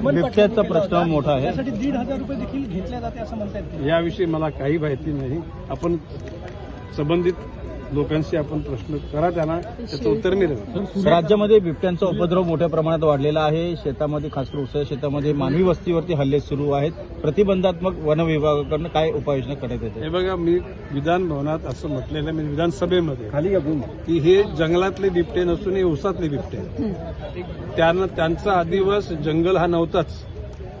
बिबट्याचा प्रश्न मोठा आहे. दीड हजार रुपये देखील घेतले जाते असं म्हणतात याविषयी मला काही माहिती नाही. आपण संबंधित लोकांशी आपण प्रश्न करा त्यांना त्याचं उत्तर मिळेल. राज्यामध्ये बिबट्यांचा उपद्रव मोठ्या प्रमाणात वाढलेला आहे. शेतामध्ये खास करून उसाच्या शेतामध्ये मानवी वस्तीवरती हल्ले सुरू आहेत. प्रतिबंधात्मक वन विभागाकडनं काय उपाययोजना करण्यात येते? हे बघा मी विधान भवनात असं म्हटलेलं आहे, मी विधानसभेमध्ये खाली की हे जंगलातले बिबटे नसून हे उसातले बिबटे आहेत. त्यांना त्यांचा आदिवास जंगल हा नव्हताच.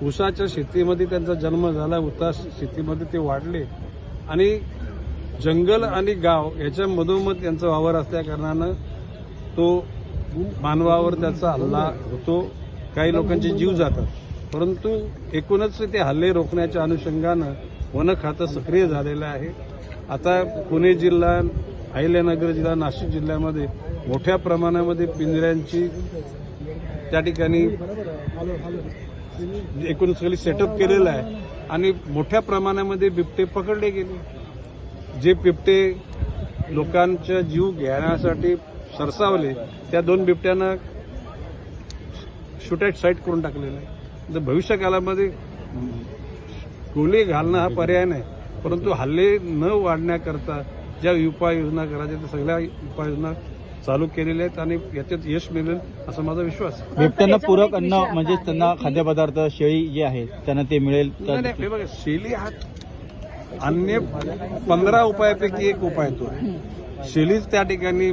उसाच्या शेतीमध्ये त्यांचा जन्म झाला उसास शेतीमध्ये ते वाढले. आणि जंगल आणि गाव याच्या मधोमध त्यांचा वावर असल्याकारणानं तो मानवावर त्याचा हल्ला होतो. काही लोकांचे जीव जातात. परंतु एकूणच ते हल्ले रोखण्याच्या अनुषंगानं वन खातं सक्रिय झालेलं आहे. आता पुणे जिल्हा अहिल्यानगर जिल्हा नाशिक जिल्ह्यामध्ये मोठ्या प्रमाणामध्ये पिंजऱ्यांची त्या ठिकाणी एकूण सगळी सेटअप केलेलं आहे. आणि मोठ्या प्रमाणामध्ये बिबटे पकडले गेले. जे बिबटे लोकांचा जीव घेण्यासाठी सरसावले त्या दोन बिबट्यांना शूट ॲट साईट करून टाकलेलं आहे. जर भविष्य काळामध्ये गोळी घालणं हा पर्याय नाही परंतु हल्ले न वाढण्याकरता ज्या उपाययोजना करायच्या त्या सगळ्या उपाययोजना चालू केलेल्या आहेत आणि याच्यात यश मिळेल असा माझा विश्वास आहे. बिबट्यांना पूरक अन्न म्हणजे त्यांना खाद्यपदार्थ शेळी जे आहे त्यांना ते मिळेल. नाही, हे बघा शेली हा अन्य पंधरा उपायापैकी एक उपाय तो आहे. शेलीच त्या ठिकाणी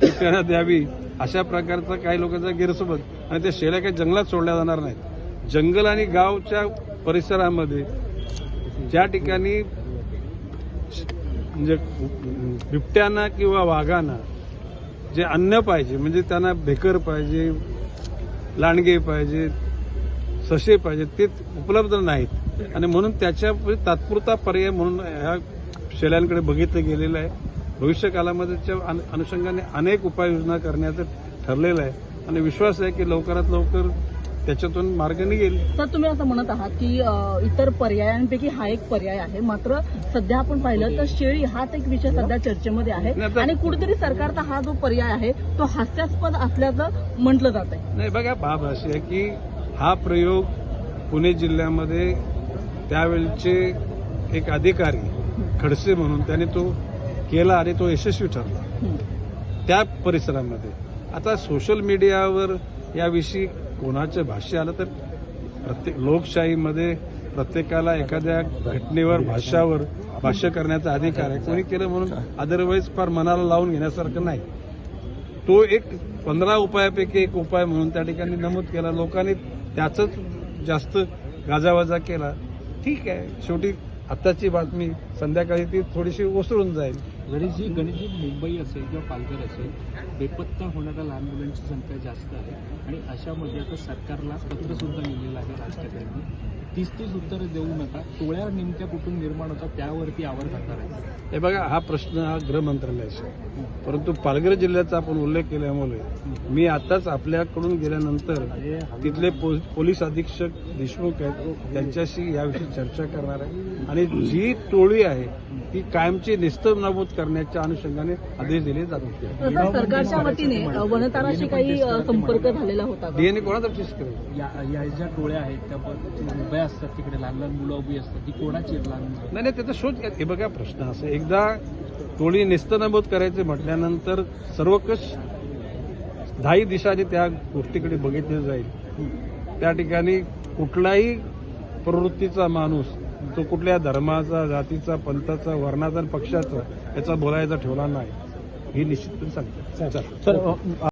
पिकांना द्यावी अशा प्रकारचा काही लोकांचा गैरसमज आणि त्या शेळ्या काही जंगलात सोडल्या जाणार नाहीत. जंगल आणि गावच्या परिसरामध्ये ज्या ठिकाणी म्हणजे बिबट्यांना किंवा वाघांना जे अन्न पाहिजे म्हणजे त्यांना भेकर पाहिजे लांडगे पाहिजे ससे पाहिजेत ते उपलब्ध नाहीत. आणि म्हणून त्याच्या तात्पुरता पर्याय म्हणून ह्या शेळ्यांकडे बघितलं गेलेलं आहे. भविष्य अनु- अनुषंगाने अनेक उपाययोजना करण्याचं ठरलेलं आहे. आणि विश्वास आहे की लवकरात लवकर त्याच्यातून मार्ग निघेल. तर तुम्ही असं म्हणत आहात की इतर पर्यायांपैकी हा एक पर्याय आहे. मात्र सध्या आपण पाहिलं तर शेळी हाच एक विषय सध्या चर्चेमध्ये आहे. आणि कुठेतरी सरकारचा हा जो पर्याय आहे तो हास्यास्पद असल्याचं म्हटलं जात आहे नाही बघा बाब अशी आहे की हा प्रयोग पुणे जिल्ह्यामध्ये त्यावेळचे एक अधिकारी खडसे म्हणून त्याने तो केला आणि तो यशस्वी ठरला. त्या परिसरामध्ये. आता सोशल मीडियावर याविषयी कोणाचं भाष्य आलं तर प्रत्येक लोकशाहीमध्ये प्रत्येकाला एखाद्या घटनेवर भाष्यावर भाष्य करण्याचा अधिकार आहे. कोणी केलं म्हणून अदरवाईज फार मनाला लावून घेण्यासारखं नाही. तो एक पंधरा उपायापैकी एक उपाय म्हणून त्या ठिकाणी नमूद केला. लोकांनी त्याच जास्त गाजावाजा केला. ठीक आहे. शेवटी आत्ताची बातमी संध्याकाळी ती थोडीशी ओसरून जाईल. गणेशजी गणेशजी मुंबई असेल किंवा पालघर असेल बेपत्ता होणाऱ्या लहान मुलांची संख्या जास्त आहे आणि अशामध्ये आता सरकारला पत्र सुद्धा लिहिलेलं आहे राजकारण्यांनी तीस तीस उत्तरं देऊ नका. टोळ्या नेमक्या कुठून निर्माण होतात त्यावरती आवर घालणार आहे हे बघा हा प्रश्न हा गृह मंत्रालयाचा आहे. परंतु पालघर जिल्ह्याचा आपण उल्लेख केल्यामुळे मी आताच आपल्याकडून गेल्यानंतर तिथले पोलीस अधीक्षक देशमुख आहेत त्यांच्याशी याविषयी चर्चा करणार आहे. आणि जी टोळी आहे ती कायमची निस्तनाबूद करण्याच्या अनुषंगाने आदेश दिले जातात तसं सरकारच्या वतीने वनताराशी काही संपर्क झालेला होता का? डीएनए कोणाचा टेस्ट करेल या या ज्या टोळ्या आहेत त्या उभ्या असतात तिकडे लहान लहान मुलं उभी असतात ती कोणाची लहान नाही नाही त्याचा शोध घ्या. हे बघा प्रश्न असं एकदा टोळी निस्तनाबूद करायचे म्हटल्यानंतर सर्वकष दहाही दिशाने त्या गोष्टीकडे बघितले जाईल. त्या ठिकाणी कुठलाही प्रवृत्तीचा माणूस तो कुठल्या धर्माचा जातीचा पंथाचा वर्णाचा पक्षाचा याचा बोलायचा ठेवला नाही. ही निश्चितपणे सांगतो. सर